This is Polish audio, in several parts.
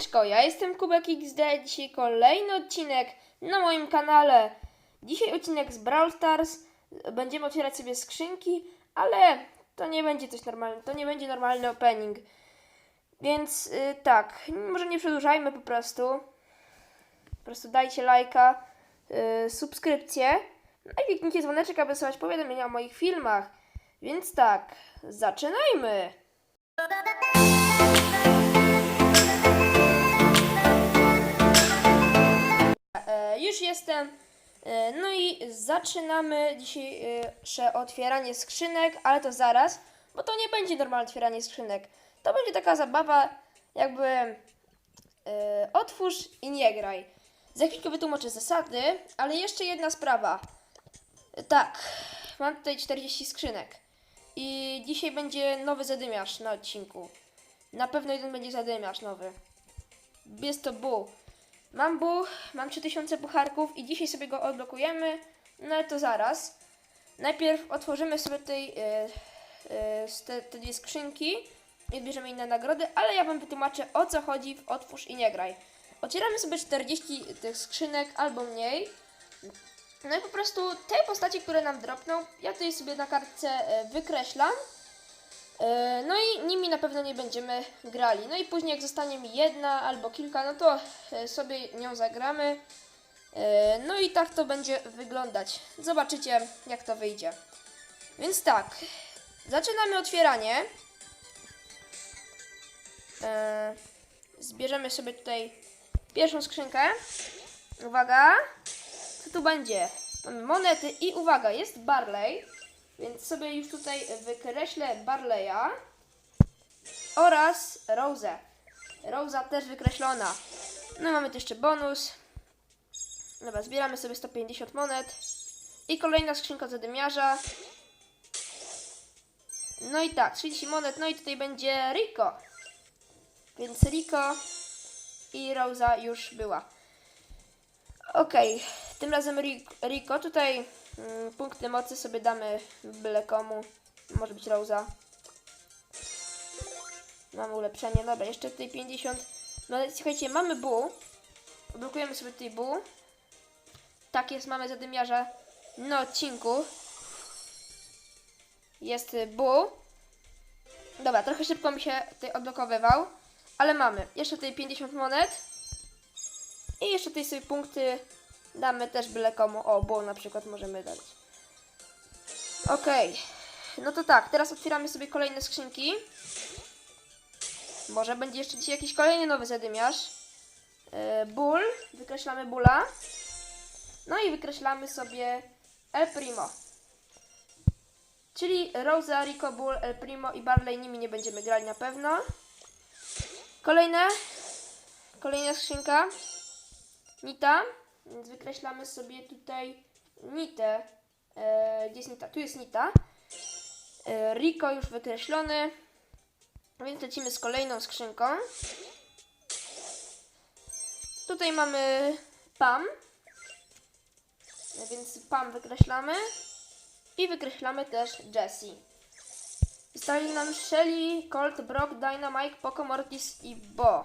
Cześć, ja jestem Kubek XD, dzisiaj kolejny odcinek na moim kanale. Dzisiaj odcinek z Brawl Stars, będziemy otwierać sobie skrzynki, ale to nie będzie coś normalnego, to nie będzie normalny opening. Więc y, tak, może nie przedłużajmy po prostu. Po prostu dajcie lajka, y, subskrypcję, no i kliknijcie dzwoneczek, aby dostać powiadomienia o moich filmach. Więc tak, zaczynajmy! E, no i zaczynamy dzisiejsze otwieranie skrzynek, ale to zaraz, bo to nie będzie normalne otwieranie skrzynek. To będzie taka zabawa, jakby e, otwórz i nie graj. Za chwilkę wytłumaczę zasady, ale jeszcze jedna sprawa. Tak, mam tutaj 40 skrzynek. I dzisiaj będzie nowy zadymiarz na odcinku. Na pewno jeden będzie zadymiarz nowy. Jest to Bu. Mam bu, mam 3000 pucharków i dzisiaj sobie go odblokujemy, no ale to zaraz. Najpierw otworzymy sobie tutaj e, e, te, te dwie skrzynki i bierzemy inne nagrody, ale ja Wam wytłumaczę o co chodzi w Otwórz i nie graj. Otwieramy sobie 40 tych skrzynek albo mniej. No i po prostu te postacie, które nam dropną, ja tutaj sobie na kartce e, wykreślam. E, No i nimi na pewno nie będziemy grali. No i później jak zostanie mi jedna albo kilka, no to e, sobie nią zagramy. E, No i tak to będzie wyglądać. Zobaczycie jak to wyjdzie. Więc tak, zaczynamy otwieranie. Zbierzemy sobie tutaj pierwszą skrzynkę. Uwaga, co tu będzie? Mamy monety i uwaga, jest Barley. Więc sobie już tutaj wykreślę Barleya oraz Rose. Rosa też wykreślona. No mamy tu jeszcze bonus. Dobra, zbieramy sobie 150 monet. I kolejna skrzynka zadymiarza. No i tak, 30 monet. No i tutaj będzie Rico. Więc Rico i Rosa już była. Okej, tym razem Ri- Rico. Tutaj punkty mocy sobie damy byle komu. Może być Rosa. Mamy ulepszenie. Dobra, jeszcze tutaj 50. No ale słuchajcie, mamy bu. Blokujemy sobie tutaj bu. Tak jest, mamy zadymiarza na odcinku. Jest y, bu. Dobra, trochę szybko mi się tutaj odblokowywał. Ale mamy. Jeszcze tutaj 50 monet. I jeszcze tutaj sobie punkty damy też byle komu. O, bo na przykład możemy dać. Okej. No to tak, teraz otwieramy sobie kolejne skrzynki. Może będzie jeszcze dzisiaj jakiś kolejny nowy zadymiarz. Yy, ból. Wykreślamy bóla. No i wykreślamy sobie El Primo. Czyli Rosa, Rico, Bull, El Primo i Barley nimi nie będziemy grali na pewno. Kolejne. Kolejna skrzynka. Nita. Więc wykreślamy sobie tutaj Nitę. E, gdzie jest Nita? Tu jest Nita. E, Rico już wykreślony. Więc lecimy z kolejną skrzynką. Tutaj mamy Pam. E, Więc Pam wykreślamy. I wykreślamy też Jessie. Zostali nam Shelly, Colt, Brock, Dynamite, Poco, Mortis i Bo.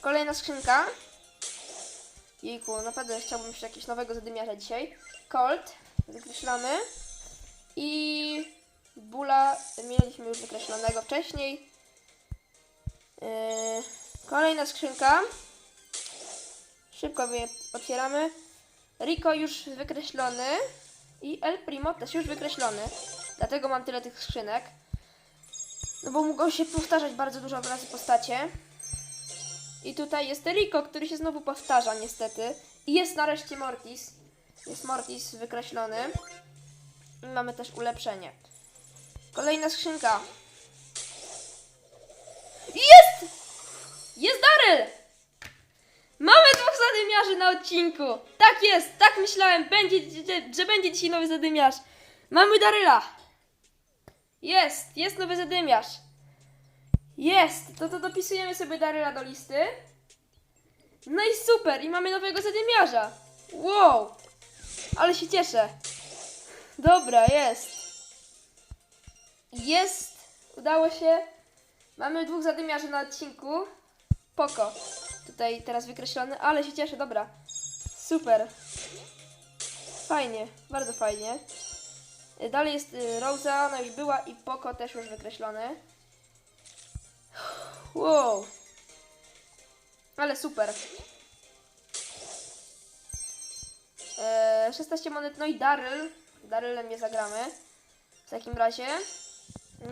Kolejna skrzynka. Jejku, naprawdę chciałbym jeszcze jakiegoś nowego zadymiarza dzisiaj. Colt, wykreślamy. I Bula mieliśmy już wykreślonego wcześniej. Yy, kolejna skrzynka. Szybko je otwieramy. Rico już wykreślony. I El Primo też już wykreślony. Dlatego mam tyle tych skrzynek. No bo mogą się powtarzać bardzo dużo razy postacie. I tutaj jest Rico, który się znowu powtarza niestety. I jest nareszcie Mortis. Jest Mortis wykreślony. I mamy też ulepszenie. Kolejna skrzynka. Jest! Jest Daryl! Mamy dwóch zadymiarzy na odcinku. Tak jest, tak myślałem, będzie, że, będzie dzisiaj nowy zadymiarz. Mamy Daryla. Jest, jest nowy zadymiarz. Jest, to to dopisujemy sobie Daryla do listy. No i super, i mamy nowego zadymiarza. Wow, ale się cieszę. Dobra, jest. Jest, udało się. Mamy dwóch zadymiarzy na odcinku. Poko. Tutaj teraz wykreślony, ale się cieszę, dobra. Super. Fajnie, bardzo fajnie. Dalej jest y, Rosa, ona już była i Poko też już wykreślony. Wow. Ale super. Eee, 16 monet, no i Daryl. Darylem nie zagramy. W takim razie.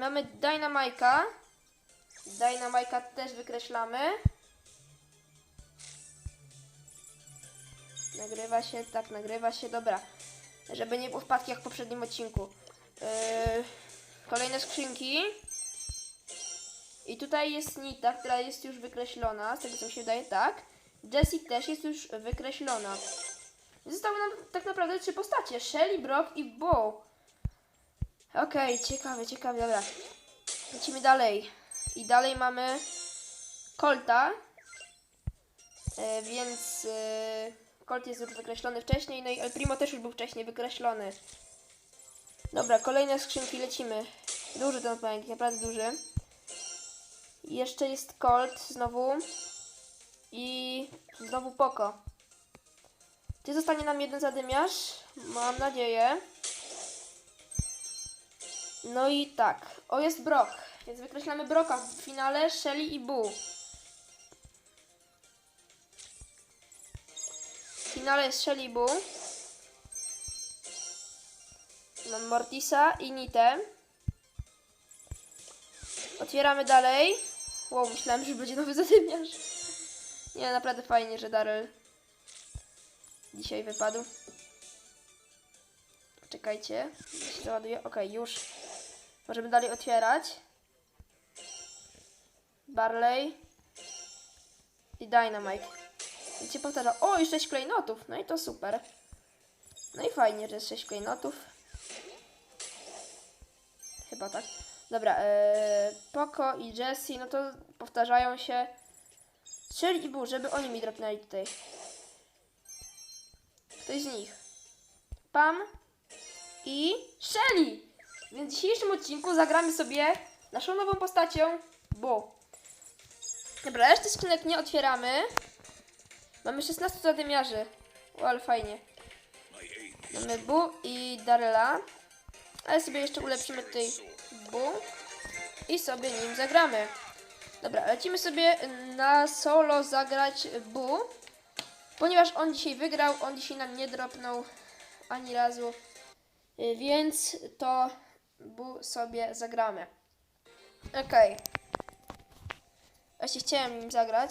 Mamy Dynamajka. Dynamajka też wykreślamy. Nagrywa się, tak, nagrywa się, dobra. Żeby nie było wpadki jak w poprzednim odcinku. Yy, kolejne skrzynki. I tutaj jest Nita, która jest już wykreślona, z tego co mi się wydaje, tak. Jessie też jest już wykreślona. Zostały nam tak naprawdę trzy postacie. Shelly, Brock i Bo. Okej, ciekawe, ciekawe, dobra. Lecimy dalej. I dalej mamy Colta. E, więc e, Colt jest już wykreślony wcześniej, no i El Primo też już był wcześniej wykreślony. Dobra, kolejne skrzynki, lecimy. Duży ten odpowiednik, naprawdę duży. Jeszcze jest Colt znowu. I znowu Poco. Czy zostanie nam jeden zadymiarz? Mam nadzieję. No i tak. O, jest Brock. Więc wykreślamy Broka w finale Shelly i Boo. W finale jest Shelly i Boo. Mam Mortisa i Nitę. Otwieramy dalej. Wow, myślałem, że będzie nowy zadymiarz. Nie, naprawdę fajnie, że Daryl dzisiaj wypadł. Czekajcie, się załaduje. Okej, już. Możemy dalej otwierać. Barley i Dynamite. I się powtarza. O, już 6 klejnotów. No i to super. No i fajnie, że jest 6 klejnotów. Chyba tak. Dobra, ee, Poco i Jessie, no to powtarzają się. Shelly i Boo, żeby oni mi dropnęli tutaj. Ktoś z nich. Pam i Shelly. Więc w dzisiejszym odcinku zagramy sobie naszą nową postacią Bo. Dobra, reszty skrzynek nie otwieramy. Mamy 16 zadymiarzy. O, ale fajnie. Mamy Bu i Daryla. Ale sobie jeszcze ulepszymy tutaj Bu. I sobie nim zagramy. Dobra, lecimy sobie na solo zagrać Bu. Ponieważ on dzisiaj wygrał, on dzisiaj nam nie dropnął ani razu. Y, Więc to Bu sobie zagramy. Okej. Właśnie chciałem nim zagrać.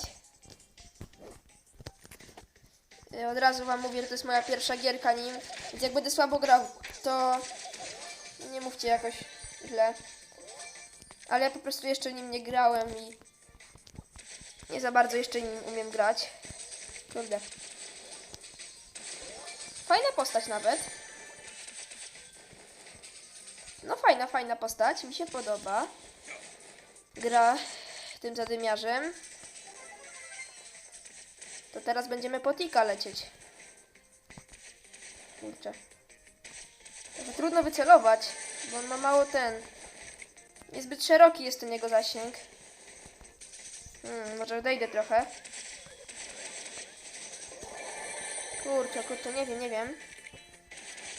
Y, Od razu wam mówię, że to jest moja pierwsza gierka nim. Więc jak będę słabo grał, to nie mówcie jakoś źle. Ale ja po prostu jeszcze nim nie grałem i nie za bardzo jeszcze nim umiem grać. Kurde. Fajna postać nawet. No fajna, fajna postać. Mi się podoba. Gra tym zadymiarzem. To teraz będziemy po tika lecieć. Kurczę. Trudno wycelować, bo on ma mało ten. Niezbyt szeroki jest ten jego zasięg. Hmm, może odejdę trochę. Kurczę, kurczę, nie wiem, nie wiem.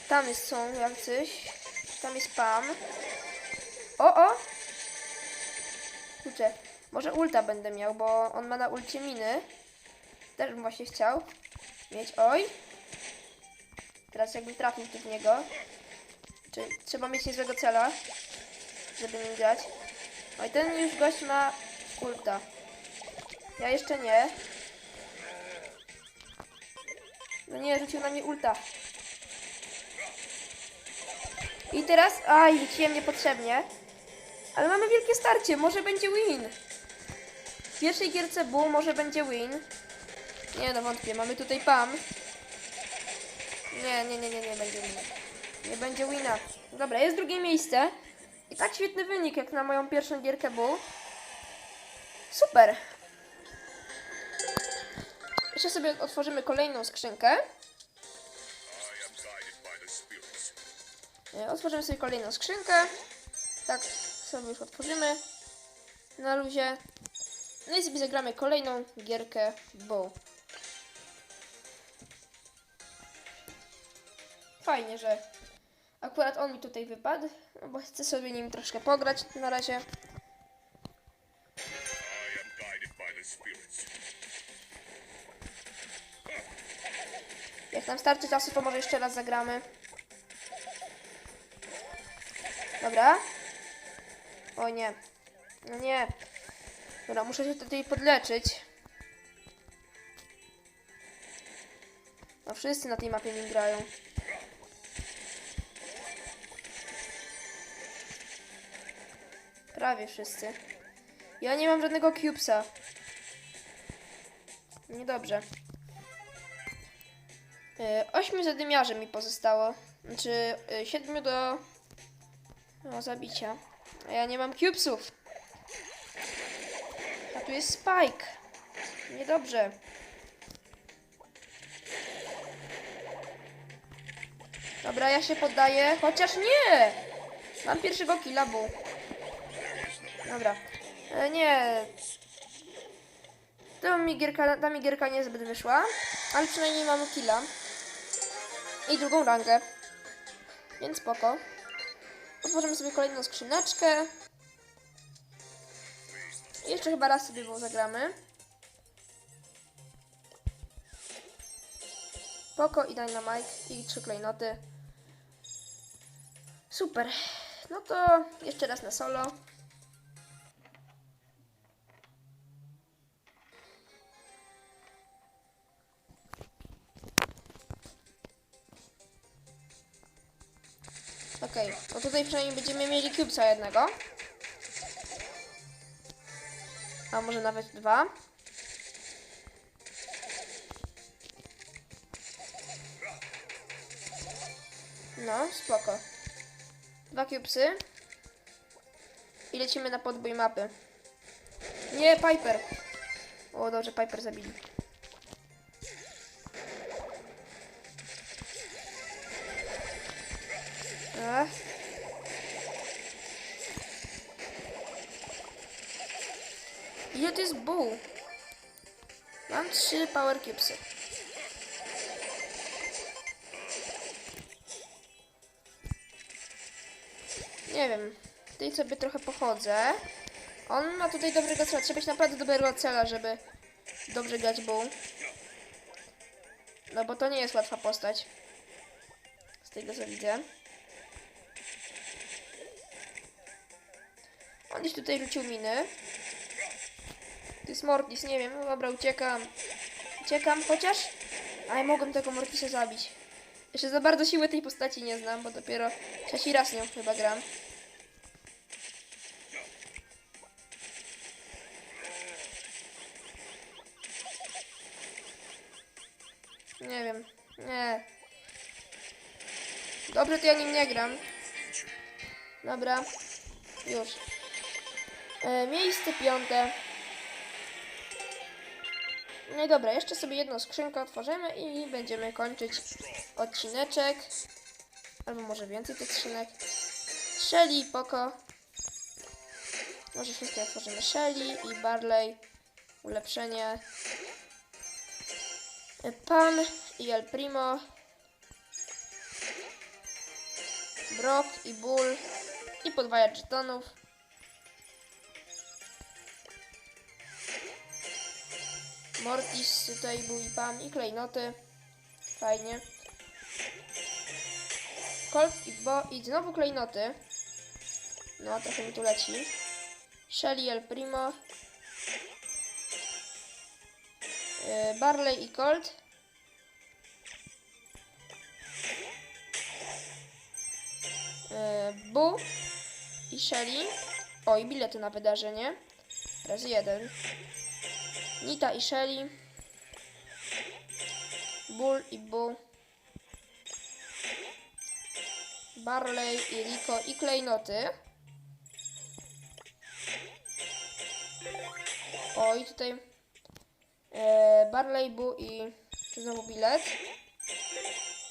Tam jest są jacyś. Tam jest Pam. O, o! Kurczę, może ulta będę miał, bo on ma na ulcie miny. Też bym właśnie chciał mieć. Oj! Teraz jakbym trafił tu w niego. Trzeba mieć niezłego cela, żeby nim grać. Oj, ten już gość ma ulta. Ja jeszcze nie. No nie, rzucił na mnie ulta. I teraz... Aj, rzuciłem niepotrzebnie. Ale mamy wielkie starcie, może będzie win. W pierwszej gierce Boom może będzie win. Nie no, wątpię, mamy tutaj Pam. Nie, nie, nie, nie, nie będzie wina. Nie będzie wina. Dobra, jest drugie miejsce. I tak świetny wynik, jak na moją pierwszą gierkę był. Super. Jeszcze sobie otworzymy kolejną skrzynkę. E, Otworzymy sobie kolejną skrzynkę. Tak, sobie już otworzymy. na luzie. No i sobie zagramy kolejną gierkę Bow. Fajnie, że akurat on mi tutaj wypadł, bo chcę sobie nim troszkę pograć na razie. Jak nam starczy czasu, to może jeszcze raz zagramy. Dobra. O nie. No nie. Dobra, muszę się tutaj podleczyć. No wszyscy na tej mapie nim grają. Prawie wszyscy. Ja nie mam żadnego cubesa. Niedobrze. Y, Ośmiu zadymiarzy mi pozostało. Znaczy, y, siedmiu do no, zabicia. A ja nie mam cubesów. A tu jest Spike. Niedobrze. Dobra, ja się poddaję. Chociaż nie! Mam pierwszego killa, bu. Dobra. E, nie. Ta mi, gierka, ta mi gierka niezbyt wyszła, ale przynajmniej mamy killa. I drugą rangę. Więc spoko. Otworzymy sobie kolejną skrzyneczkę. Jeszcze chyba raz sobie było zagramy. Poko i Dynamite i trzy klejnoty. Super. No to jeszcze raz na solo. Okej, to tutaj przynajmniej będziemy mieli cubesa jednego. A może nawet dwa. No, spoko. Dwa cubesy. I lecimy na podbój mapy. Nie, Piper. O, dobrze, Piper zabili. Ach. Ile to jest bull? Mam trzy power cubesy. Nie wiem. Tutaj sobie trochę pochodzę. On ma tutaj dobrego cela. Trzeba mieć naprawdę dobrego cela, żeby dobrze grać bull. No bo to nie jest łatwa postać. Z tego co widzę. On gdzieś tutaj rzucił miny. To jest Mortis, nie wiem. No dobra, uciekam. Uciekam, chociaż... A ja mogłem tego Mortisa zabić. Jeszcze za bardzo siły tej postaci nie znam, bo dopiero trzeci raz nią chyba gram. Nie wiem. Nie. Dobrze, to ja nim nie gram. Dobra. Już. E, miejsce piąte. No i dobra, jeszcze sobie jedną skrzynkę otworzymy i będziemy kończyć odcineczek. Albo może więcej tych skrzynek. Shelly, Poko. Może wszystkie otworzymy. Shelly i Barley. Ulepszenie. Pan i El Primo. Brock i Bull. I podwaja żetonów. Mortis tutaj był i Pam i klejnoty. Fajnie. Colt i Bo i znowu klejnoty. No, trochę mi tu leci. Shelly El Primo. Yy, Barley i Colt. Yy, Bu i Shelly. O, i bilety na wydarzenie. Razy jeden. Nita i Shelly. Bull i Boo. Barley i Rico i klejnoty. O, i tutaj e, Barley, Boo i znowu bilet.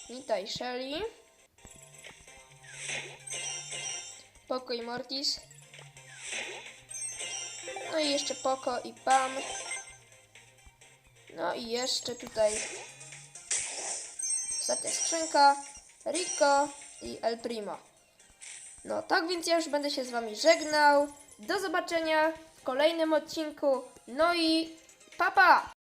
Nita i Shelly. Poco i Mortis. No i jeszcze Poco i Pam. No i jeszcze tutaj ostatnia skrzynka, Rico i El Primo. No tak więc ja już będę się z wami żegnał. Do zobaczenia w kolejnym odcinku. No i papa! Pa!